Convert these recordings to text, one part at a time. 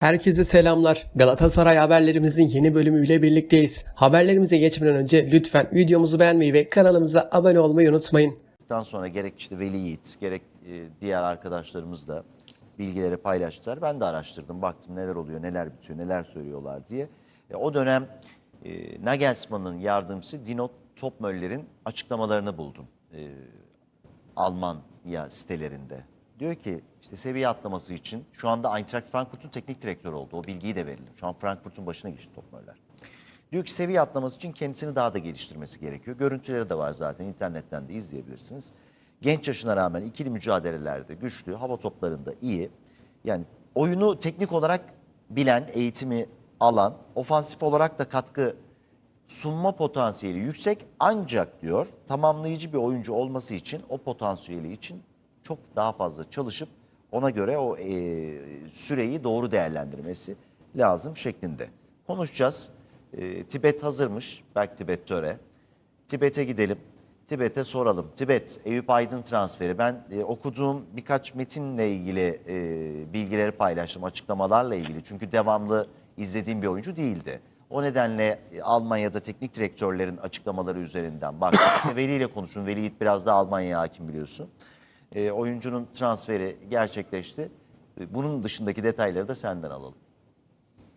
Herkese selamlar. Galatasaray haberlerimizin yeni bölümüyle birlikteyiz. Haberlerimize geçmeden önce lütfen videomuzu beğenmeyi ve kanalımıza abone olmayı unutmayın. Daha sonra gerek işte Veli Yiğit, gerek e, diğer arkadaşlarımız da bilgileri paylaştılar. Ben de araştırdım, baktım neler oluyor, neler bitiyor, neler söylüyorlar diye. E, o dönem e, Nagelsmann'ın yardımcısı Dino Topmöller'in açıklamalarını buldum. E, Almanya sitelerinde. Diyor ki işte seviye atlaması için şu anda Eintracht Frankfurt'un teknik direktörü oldu. O bilgiyi de verelim. Şu an Frankfurt'un başına geçti Topmöller. Diyor ki seviye atlaması için kendisini daha da geliştirmesi gerekiyor. Görüntüleri de var zaten internetten de izleyebilirsiniz. Genç yaşına rağmen ikili mücadelelerde güçlü, hava toplarında iyi. Yani oyunu teknik olarak bilen, eğitimi alan, ofansif olarak da katkı sunma potansiyeli yüksek ancak diyor tamamlayıcı bir oyuncu olması için o potansiyeli için çok daha fazla çalışıp ona göre o e, süreyi doğru değerlendirmesi lazım şeklinde. Konuşacağız. E, Tibet hazırmış. Belki Tibet töre. Tibet'e gidelim. Tibet'e soralım. Tibet, Eyüp Aydın transferi. Ben e, okuduğum birkaç metinle ilgili e, bilgileri paylaştım, açıklamalarla ilgili. Çünkü devamlı izlediğim bir oyuncu değildi. O nedenle e, Almanya'da teknik direktörlerin açıklamaları üzerinden baktım. İşte Veli ile konuşun. Veli biraz da Almanya'ya hakim biliyorsun. E, oyuncunun transferi gerçekleşti. E, bunun dışındaki detayları da senden alalım.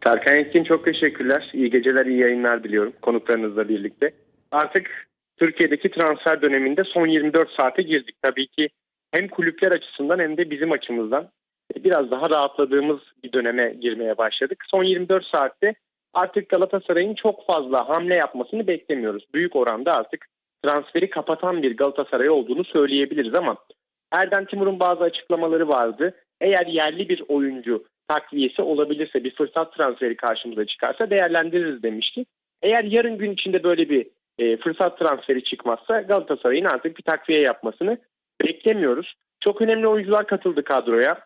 Tarkan Etkin çok teşekkürler. İyi geceler, iyi yayınlar diliyorum konuklarınızla birlikte. Artık Türkiye'deki transfer döneminde son 24 saate girdik. Tabii ki hem kulüpler açısından hem de bizim açımızdan biraz daha rahatladığımız bir döneme girmeye başladık. Son 24 saatte artık Galatasaray'ın çok fazla hamle yapmasını beklemiyoruz. Büyük oranda artık transferi kapatan bir Galatasaray olduğunu söyleyebiliriz ama Erdem Timur'un bazı açıklamaları vardı. Eğer yerli bir oyuncu takviyesi olabilirse bir fırsat transferi karşımıza çıkarsa değerlendiririz demişti. Eğer yarın gün içinde böyle bir e, fırsat transferi çıkmazsa Galatasaray'ın artık bir takviye yapmasını beklemiyoruz. Çok önemli oyuncular katıldı kadroya.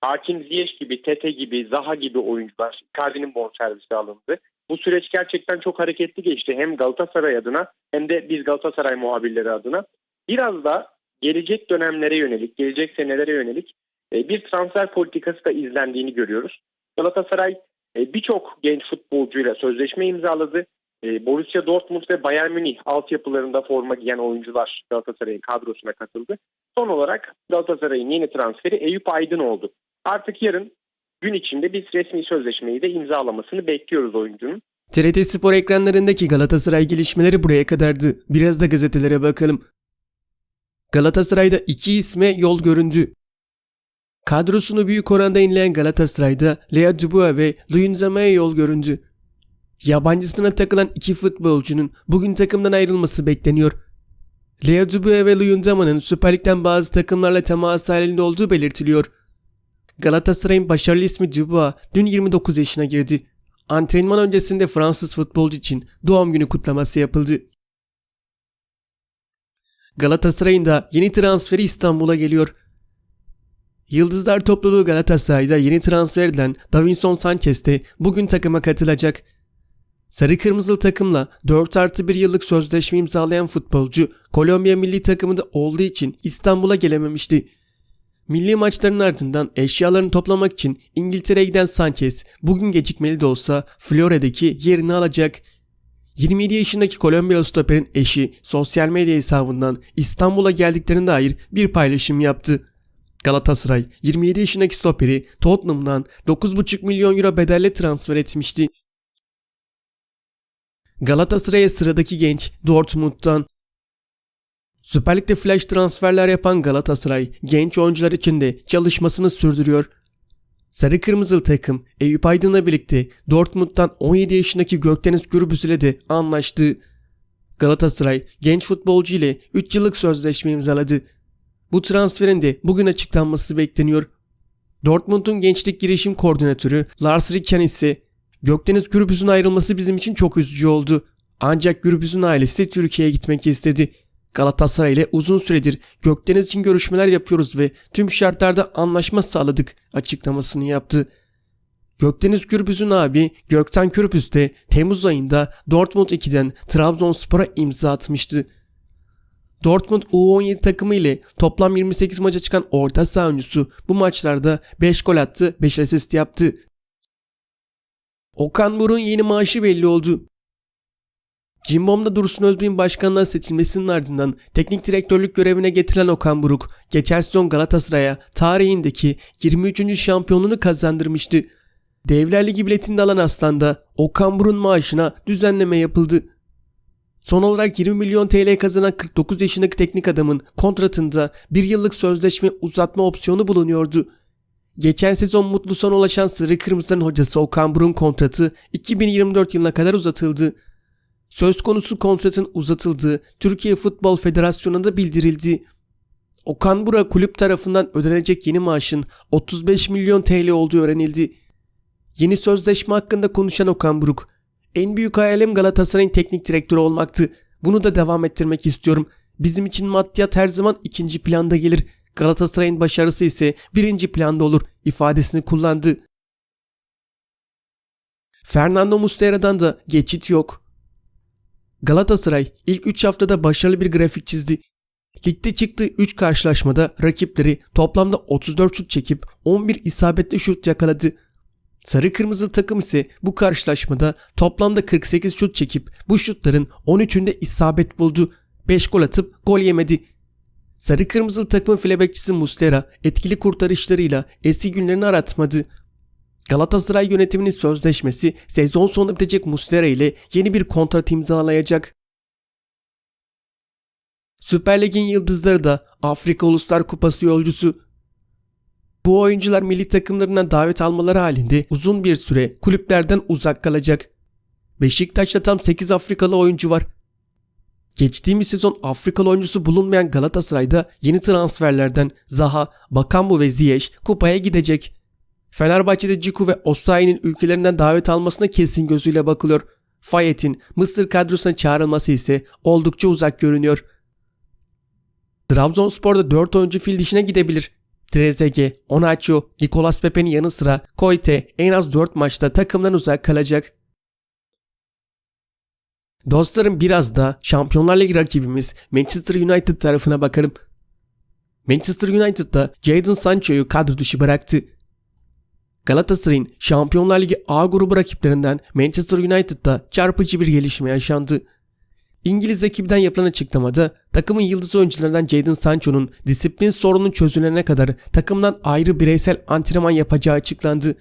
Hakim Ziyech gibi, Tete gibi, Zaha gibi oyuncular. Icardi'nin bonservisi alındı. Bu süreç gerçekten çok hareketli geçti. Hem Galatasaray adına hem de biz Galatasaray muhabirleri adına. Biraz da gelecek dönemlere yönelik, gelecek senelere yönelik e, bir transfer politikası da izlendiğini görüyoruz. Galatasaray e, birçok genç futbolcuyla sözleşme imzaladı. E, Borussia Dortmund ve Bayern Münih altyapılarında forma giyen oyuncular Galatasaray'ın kadrosuna katıldı. Son olarak Galatasaray'ın yeni transferi Eyüp Aydın oldu. Artık yarın gün içinde biz resmi sözleşmeyi de imzalamasını bekliyoruz oyuncunun. TRT Spor ekranlarındaki Galatasaray gelişmeleri buraya kadardı. Biraz da gazetelere bakalım. Galatasaray'da iki isme yol göründü. Kadrosunu büyük oranda inleyen Galatasaray'da Lea Dubois ve Luyendama'ya yol göründü. Yabancısına takılan iki futbolcunun bugün takımdan ayrılması bekleniyor. Lea Dubois ve Luyendama'nın Süper Lig'den bazı takımlarla temas halinde olduğu belirtiliyor. Galatasaray'ın başarılı ismi Dubois dün 29 yaşına girdi. Antrenman öncesinde Fransız futbolcu için doğum günü kutlaması yapıldı. Galatasaray'ın da yeni transferi İstanbul'a geliyor. Yıldızlar topluluğu Galatasaray'da yeni transfer edilen Davinson Sanchez de bugün takıma katılacak. Sarı Kırmızılı takımla 4 artı 1 yıllık sözleşme imzalayan futbolcu Kolombiya milli takımında olduğu için İstanbul'a gelememişti. Milli maçların ardından eşyalarını toplamak için İngiltere'ye giden Sanchez bugün gecikmeli de olsa Florya'daki yerini alacak. 27 yaşındaki Kolombiyalı stoperin eşi sosyal medya hesabından İstanbul'a geldiklerine dair bir paylaşım yaptı. Galatasaray 27 yaşındaki stoperi Tottenham'dan 9,5 milyon euro bedelle transfer etmişti. Galatasaray'a sıradaki genç Dortmund'dan. Süper Lig'de flash transferler yapan Galatasaray genç oyuncular için de çalışmasını sürdürüyor. Sarı Kırmızılı takım Eyüp Aydın'la birlikte Dortmund'dan 17 yaşındaki Gökdeniz Gürbüz ile de anlaştı. Galatasaray genç futbolcu ile 3 yıllık sözleşme imzaladı. Bu transferin de bugün açıklanması bekleniyor. Dortmund'un gençlik girişim koordinatörü Lars Ricken ise Gökdeniz Gürbüz'ün ayrılması bizim için çok üzücü oldu. Ancak Gürbüz'ün ailesi Türkiye'ye gitmek istedi. Galatasaray ile uzun süredir Gökdeniz için görüşmeler yapıyoruz ve tüm şartlarda anlaşma sağladık açıklamasını yaptı. Gökdeniz Gürbüz'ün abi Gökten Gürbüz de Temmuz ayında Dortmund 2'den Trabzonspor'a imza atmıştı. Dortmund U17 takımı ile toplam 28 maça çıkan orta saha oyuncusu bu maçlarda 5 gol attı 5 asist yaptı. Okan Buruk'un yeni maaşı belli oldu. Cimbom'da Dursun Özbey'in başkanlığa seçilmesinin ardından teknik direktörlük görevine getirilen Okan Buruk, geçen sezon Galatasaray'a tarihindeki 23. şampiyonluğunu kazandırmıştı. Devler Ligi biletini de alan Aslan'da Okan Buruk'un maaşına düzenleme yapıldı. Son olarak 20 milyon TL kazanan 49 yaşındaki teknik adamın kontratında bir yıllık sözleşme uzatma opsiyonu bulunuyordu. Geçen sezon mutlu son ulaşan Sarı Kırmızı'nın hocası Okan Buruk'un kontratı 2024 yılına kadar uzatıldı. Söz konusu kontratın uzatıldığı Türkiye Futbol Federasyonu'na bildirildi. Okan Buruk kulüp tarafından ödenecek yeni maaşın 35 milyon TL olduğu öğrenildi. Yeni sözleşme hakkında konuşan Okan Buruk, en büyük hayalim Galatasaray'ın teknik direktörü olmaktı. Bunu da devam ettirmek istiyorum. Bizim için maddiyat her zaman ikinci planda gelir. Galatasaray'ın başarısı ise birinci planda olur ifadesini kullandı. Fernando Muslera'dan da geçit yok. Galatasaray ilk 3 haftada başarılı bir grafik çizdi. Ligde çıktığı 3 karşılaşmada rakipleri toplamda 34 şut çekip 11 isabetli şut yakaladı. Sarı kırmızılı takım ise bu karşılaşmada toplamda 48 şut çekip bu şutların 13'ünde isabet buldu. 5 gol atıp gol yemedi. Sarı kırmızılı takımın filebekçisi Muslera etkili kurtarışlarıyla eski günlerini aratmadı. Galatasaray yönetiminin sözleşmesi sezon sonunda bitecek Muslera ile yeni bir kontrat imzalayacak. Süper Lig'in yıldızları da Afrika Uluslar Kupası yolcusu. Bu oyuncular milli takımlarından davet almaları halinde uzun bir süre kulüplerden uzak kalacak. Beşiktaş'ta tam 8 Afrikalı oyuncu var. Geçtiğimiz sezon Afrikalı oyuncusu bulunmayan Galatasaray'da yeni transferlerden Zaha, Bakambu ve Ziyech kupaya gidecek. Fenerbahçe'de Ciku ve Osayi'nin ülkelerinden davet almasına kesin gözüyle bakılıyor. Fayet'in Mısır kadrosuna çağrılması ise oldukça uzak görünüyor. Trabzonspor'da 4 oyuncu fil dişine gidebilir. Trezeguet, Onaço, Nicolas Pepe'nin yanı sıra Koite en az 4 maçta takımdan uzak kalacak. Dostlarım biraz da Şampiyonlar Ligi rakibimiz Manchester United tarafına bakalım. Manchester United'da Jadon Sancho'yu kadro dışı bıraktı. Galatasaray'ın Şampiyonlar Ligi A grubu rakiplerinden Manchester United'da çarpıcı bir gelişme yaşandı. İngiliz ekibinden yapılan açıklamada takımın yıldız oyuncularından Jadon Sancho'nun disiplin sorunun çözülene kadar takımdan ayrı bireysel antrenman yapacağı açıklandı.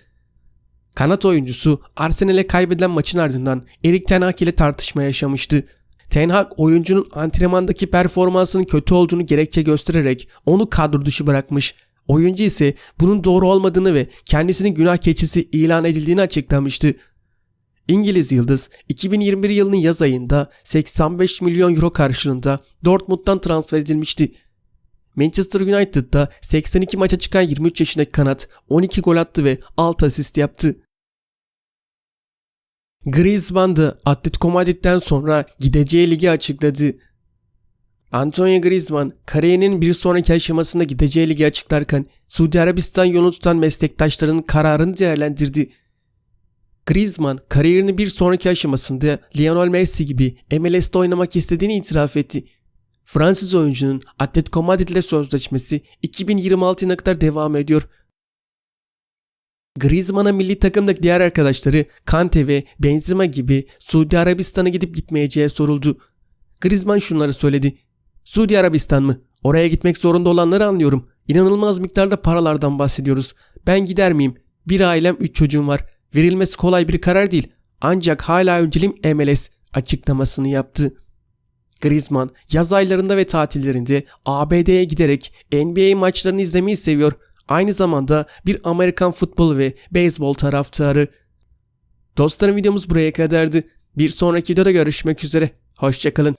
Kanat oyuncusu Arsenal'e kaybedilen maçın ardından Erik Ten Hag ile tartışma yaşamıştı. Ten Hag oyuncunun antrenmandaki performansının kötü olduğunu gerekçe göstererek onu kadro dışı bırakmış. Oyuncu ise bunun doğru olmadığını ve kendisinin günah keçisi ilan edildiğini açıklamıştı. İngiliz Yıldız 2021 yılının yaz ayında 85 milyon euro karşılığında Dortmund'dan transfer edilmişti. Manchester United'da 82 maça çıkan 23 yaşındaki kanat 12 gol attı ve 6 asist yaptı. Griezmann da Atletico Madrid'den sonra gideceği ligi açıkladı. Antonio Griezmann kariyerinin bir sonraki aşamasında gideceği ligi açıklarken Suudi Arabistan yolunu tutan meslektaşlarının kararını değerlendirdi. Griezmann kariyerinin bir sonraki aşamasında Lionel Messi gibi MLS'de oynamak istediğini itiraf etti. Fransız oyuncunun Atletico Madrid ile sözleşmesi 2026 yılına kadar devam ediyor. Griezmann'a milli takımdaki diğer arkadaşları Kante ve Benzema gibi Suudi Arabistan'a gidip gitmeyeceği soruldu. Griezmann şunları söyledi. Suudi Arabistan mı? Oraya gitmek zorunda olanları anlıyorum. İnanılmaz miktarda paralardan bahsediyoruz. Ben gider miyim? Bir ailem, üç çocuğum var. Verilmesi kolay bir karar değil. Ancak hala önceliğim MLS açıklamasını yaptı. Griezmann yaz aylarında ve tatillerinde ABD'ye giderek NBA maçlarını izlemeyi seviyor. Aynı zamanda bir Amerikan futbol ve beyzbol taraftarı. Dostlarım videomuz buraya kadardı. Bir sonraki videoda görüşmek üzere. Hoşçakalın.